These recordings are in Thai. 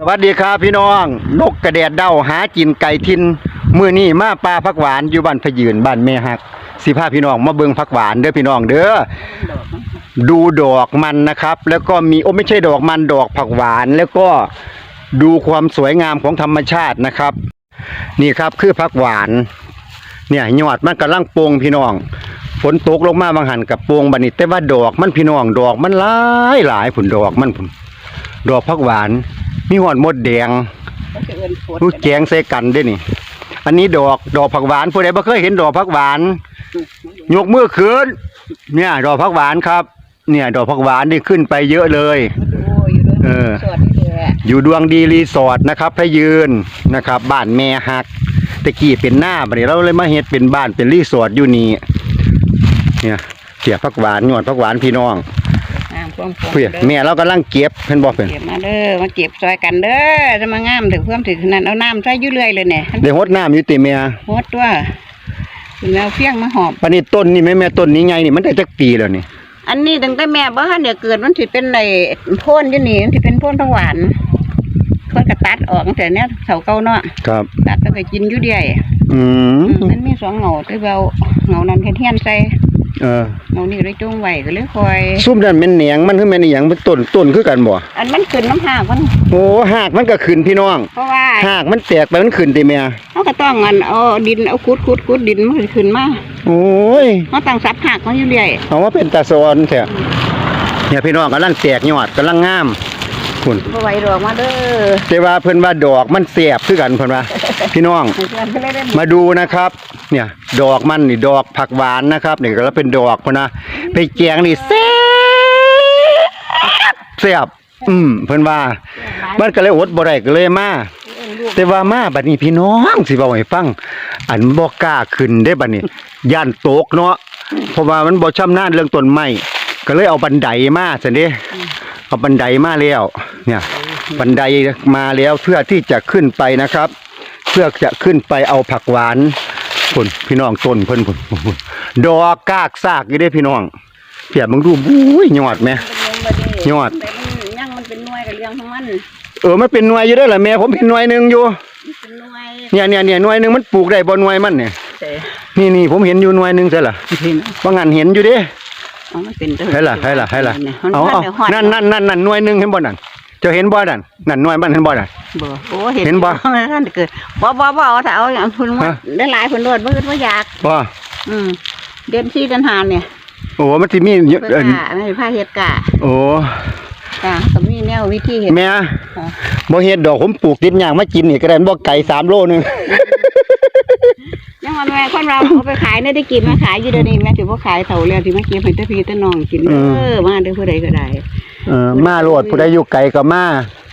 สวัสดีครับพี่น้อง นกกระแดดเด้าหากินไก่ทินมือนี้มาปลาผักหวานอยู่บ้านพยืนบ้านแม่ฮักสิพาพี่น้องมาเบิ่งผักหวานเด้อพี่น้องเด้อดูดอกมันนะครับ แล้วก็มีโอ้ไม่ใช่ดอกมันดอกผักหวาน แล้วก็ดูความสวยงามของธรรมชาตินะครับ นี่ครับคือผักหวาน เนี่ยยอดมันกำลังโป่งพี่น้องฝนตกลงมาบางหันกับโป่งบันี้แต่ว่าดอกมันพี่น้องดอกมันหลายหลายผุนดอกมันผุนดอกผักหวาน มีหอดมดแดงลูกแจงใส่กันเด้นี่ อันนี้ดอกดอกผักหวานผู้ใดบ่เคยเห็นดอกผักหวาน ยกมือขึ้น เนี่ย ดอกผักหวานครับ เนี่ย ดอกผักหวานนี่ขึ้นไปเยอะเลยเออ สวัสดีแหละอยู่ดวงดีรีสอร์ทนะครับพระยืนนะครับบ้านแม่ฮักตะกี้เป็นหน้าบัดนี้เราเลยมาเฮ็ดเป็นบ้านเป็นรีสอร์ทอยู่นี่เนี่ยเสียผักหวานยอดผักหวานพี่น้อง อ่าพวงพวงเพื่อแม่เรากำลังเก็บเพิ่นบอกเพิ่นเก็บมาเด้อมาเก็บซอยกันเด้อจะมางามถึงเพิ่มถึงขนาดเอาน้ำใส่อยุ่เรื่อยเลยเนี่ยได้ฮดน้ำอยู่ติแม่โหดตัวคุณแมวเฟี้ยงมาหอบปานนี้ต้นนี่แม่แม่ต้นนี้ไงนี่มันได้จักปีแล้วนี่อันนี้ตั้งแต่แม่บ้านเนี่ยเกิดมันสิเป็นในโพ่นอยี่นี่มันสิเป็นโพ่นผักหวานเพิ่นก็ตัดออกตั้งแต่เนี้ยเสาเก่าเนาะครับตัดแล้วก็กินอยู่เดียวอืมอืมมันมีสองเหงาแต่เบาเหงานั้นเฮ็ดเฮียนใส่ เออเหงานี่เลยจุงไว้ก็เลยคอย ซุ่มนั่นแม่นเหนียงมันคือแม่นอีหยังเป็นต้นต้นคือกันบ่อันมันขึ้นน้ำหากมันโอ้หากมันก็ขึ้นพี่น้อง เพราะว่าหากมันแตกไปมันขึ้นติแม่เขาก็ต้องอันเอาดินเอาคุดคุดคุดดินมันก็ขึ้นมาโอ้ย เขาตั้งซับหักเขาอยู่เรื่อย เอาว่าเป็นตาซอนแท้เนี่ยพี่น้องกำลังแตกยอดกำลังงาม คุณบ่ไหวดอกมาเด้อแต่ว่าเพิ่นว่าดอกมันแสบคือกันเพิ่นว่าพี่น้องให้เพื่อนไปเลยเด้อมาดูนะครับ เนี่ย ดอกมันนี่ดอกผักหวานนะครับนี่ก็แล้วเป็นดอกพุ่นนะไปแกงนี่แซ่บแซ่บอืมเพิ่นว่า มันก็เลยอดบ่ได้ก็เลยมาแต่ว่ามาบัดนี้พี่น้องสิเว้าให้ฟัง อันบ่กล้าขึ้นได้บัดนี้ย่านตกเนาะเพราะว่ามันบ่ชำนาญเรื่องต้นไม้ก็เลยเอาบันไดมาซั่นเด้ เอาบันไดมาแล้ว เนี่ย บันไดมาแล้วเพื่อที่จะขึ้นไปนะครับ เพื่อจะขึ้นไปเอาผักหวานพุ่นพี่น้องต้นเพิ่นพุ่นพุ่นพุ่นดอกกากซากอยู่เด้พี่น้องเพียบมึงดูบุ้ยยอดแม่ยอดแต่มันยังมันเป็นหน่วยกับเรื่องของมันเออมันเป็นหน่วยอยู่เด้อล่ะแม่ผมเห็นหน่วยหนึงอยู่มันเป็นหน่วยเนี่ยเนี่ยเนี่ยหน่วยหนึงมันปลูกได้บ่หน่วยมันเนี่ยแต่นี่นี่ผมเห็นอยู่หน่วยหนึงใช่ล่ะพี่น้องว่างั้นเห็นอยู่เด้เอา มันเป็นเด้อใช่ล่ะใช่ล่ะใช่ล่ะมันเอาเอาเอานั่นนั่นนั่นนั่นหน่วยหนึงเห็นบ่นั่นเจ้าเห็นบ่นั่นนั่นหน่วยมันเห็นบ่นั่นบ่โอ้เห็นเห็นบ่ท่านเกิดบ่บ่บ่เอาถ้าเอาอย่างเพิ่นว่าฮะได้หลายเพิ่นโลดบ่อื่นบ่อยากว่าอืมเดือน4เดือน5เนี่ยโอ้มันสิมีเยอะเพิ่นเอิ้นว่าไม่ให้พาเฮ็ดกะโอ้กะก็มีแนววิธีเฮ็ดแม่ค่ะบ่เฮ็ดดอกผมปลูกติดยางมากินนี่ก็ได้บ่ไก่3โลนึง ยังว่าแม่คนเราเอาไปขายเนี่ยได้กินมาขายอยู่เดี๋ยวนี้แม่ถือว่าขายเท่าแล้วที่มาเก็บให้ตาพี่ตาน้องกินเออมาเด้อผู้ใดก็ได้เออมาโลดผู้ใดอยู่ไกลก็มา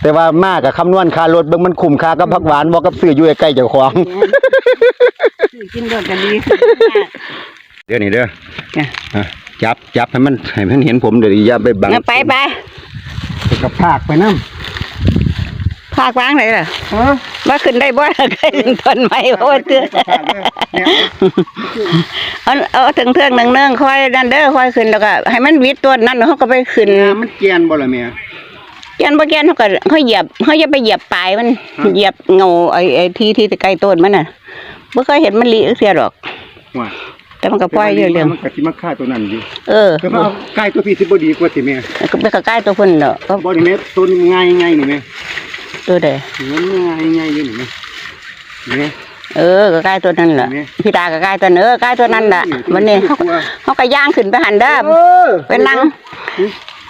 แต่ว่ามากับคำนวณค่ารถเบิ่งมันคุ้มค่ากับผักหวานบ่กับซื้ออยู่ใกล้ๆเจ้าของซื้อกินโดดกันดีเดี๋ยวนี้เด้อจ้ะอะจับจับให้มันให้มันเห็นผมเดี๋ยวอย่าไปบังงั้นไปไปไปกับภาคไปนำภาควางไหนล่ะว่าขึ้นได้บ่ล่ะขึ้นต้นไม้โอ้ยเตื้อเอาเอาถึงเทืองหนึ่งเนื่องค่อยนั่นเด้อค่อยขึ้นแล้วก็ให้มันวิดต้นนั้นเขาก็ไปขึ้นมันเกียนบ่ล่ะแม่แกนบ่แกนเขาก็เขาเหยียบเขาจะไปเหยียบปลายมันฮะเหยียบเงาไอ้ไอ้ที่ที่ใกล้ต้นมันน่ะบ่เคยเห็นมันลีเสียดอกว่าแต่มันก็ปล่อยอยู่เรื่องมันก็สิมาฆ่าตัวนั้นอยู่ เออแต่ว่าเอาไก่ตัวพี่สิบ่ดีกว่าติแม่ก็ไปใกล้ตัวเพิ่นเนาะก็บ่นี่แม่ตัวนี้ง่ายง่ายนี่แม่ ตัวใดมันง่ายง่ายอยู่นี่แม่แม่เออก็ใกล้ตัวนั้นแหละเห็นไหมพี่ตาก็ใกล้ตัวเนอใกล้ตัวนั้นแหละวันนี้เขาเขาก็ย่างขึ้นไปหันเด้อเออเป็นนั่ง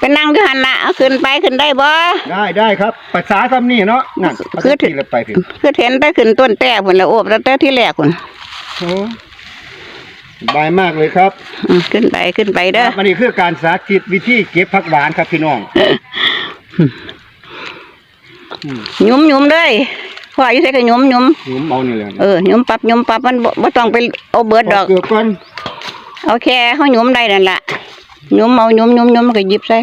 เป็นนั่งที่หันน่ะเอาขึ้นไปขึ้นได้บ่ได้ได้ครับภาษาซ้ำนี่เนาะนั่นคือเอาที่ละไปพี่คือเห็นไปขึ้นต้นแต่พุ่นละโอบแล้วแต่ที่แรกพุ่นโอ้สบายมากเลยครับอืมขึ้นไปขึ้นไปเด้ออันนี้คือการสาธิตวิธีเก็บผักหวานครับพี่น้องห ยุมหยุมเลยพออยู่ใส่ก็หยุมหยุมหยุมเอานี่แหละเออหยุมปรับหยุมปรับมันบ่บ่ต้องไปเอาเบิดดอกเกือบก่อนเอาแค่เฮาหยุมได้นั่นล่ะหยุมเอาหยุมหยุมหยุมแล้วก็หยิบใส่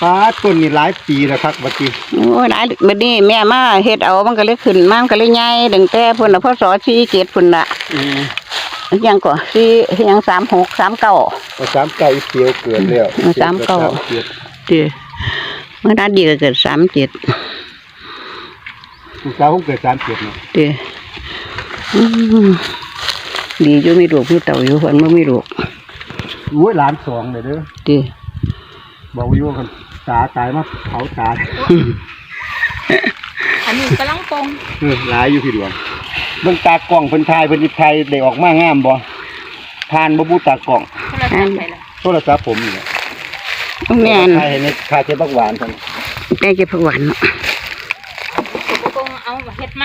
ฟ้าต้นนี่หลายปีแล้วครับบัดนี้โอ้ยหลายบัดนี้แม่มาเฮ็ดเอามันก็เลยขึ้นมามันก็เลยใหญ่ตั้งแต่พุ่นน่ะพศ47พุ่นน่ะอืมยังก็สี่ยังสามหกสามเก้าเอาสามเก้าอีเสียวเกิดแล้วเอาสามเก้าจ็ดเด้อ เมื่อนั้นดีก็เกิดสามเจ็ดลูกสาวผมเกิด37เนาะเด้ออืมดีอยู่มีลูกมีเต่าอยู่เพิ่นบ่มีลูกโอ้ยหลานสองเลยเด้อเด้อบอกว่าอยู่กันตาตายมาเผาตาอันนี้กำลังปงเออหลายอยู่พี่ดวงเบิ่งตากล้องเพิ่นถ่ายเพิ่นสิถ่ายได้ออกมางามบ่ผ่านบ่บูตากล้องโทรศัพท์ไปละโทรศัพท์ผมนี่แหละ แม่นถ่ายให้ในคาเจ็บบักหวานเพิ่นแม่เก็บผักหวานเนาะปงเอาเฮ็ดไหม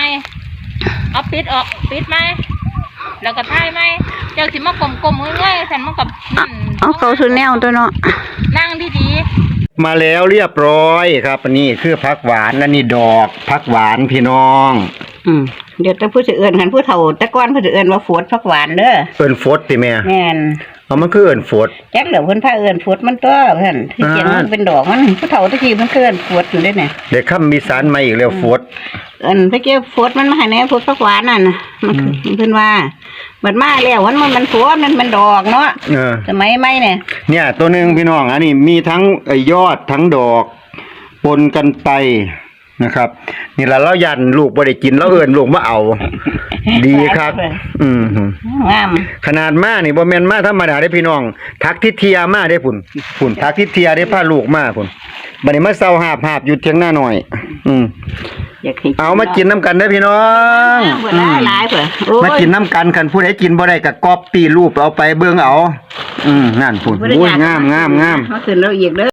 เอาปิดออกปิดไหมแล้วก็ถ่ายไหมเจ้าสิมากลมๆง่ายๆฉันมันกับนั่นเอาเข้าสู่แนวตัวเนาะนั่งดีมาแล้วเรียบร้อยครับอันนี้คือผักหวานอันนี้ดอกผักหวานพี่น้อง อืมเดี๋ยวแต่ผู้สิเอิ้นคันผู้เฒ่าแต่ก่อนผู้สิเอิ้นว่าฝดผักหวานเด้อเอิ้นฟดติแม่แม่น เอามันคือเอิ้นฟดแจ็คเหลือเพิ่นพาเอิ้นฝดมันตัวเพิ่นที่เขียนอ่ามั มันเป็นดอกมันผู้เฒ่าตะกี้มันคือเอิ้นฝดอยู่เด้เนี่ยเด็กคำมีสารมาอีกแล้วฟดเอิ้นไปเก็บฝดมันมาให้แหน่ฝดผักหวานนั่นน่ะมันคือเพิ่นว่าบัดมาแล้วมันมันมันฝดมันมันดอกเนาะเออ สมัยใหม่เนี่ยเนี่ย ตัวหนึ่งพี่น้องอันนี้มีทั้งไอ้ยอดทั้งดอก ปนกันไป นะครับนี่ละเรายันลูกบ่ได้กินเราเอิ้นลูกมาเอา ดีครับ อืมหืองามขนาดมานี่บ่แม่นมาธรรมดาเด้พี่น้อง ทักทิเทียมาได้พุ่นพุ่นทักทิเทียได้พาลูกมาพุ่นบัดนี้มาเซาหาบหาบอยู่เถียงหน้าหน่อย อืมอยากให้เอามากินน้ำกันเด้อพี่น้องเพิ่นหลายหลายเพิ่นโอ้ยมากินน้ำกันคันผู้ใดกินบ่ได้ก็ก๊อปปี้รูปเอาไปเบิ่งเอา อืมนั่นพุ่นบ่ได้โอ้ยอยากงามงามงามมาขึ้นเราอีกเด้อ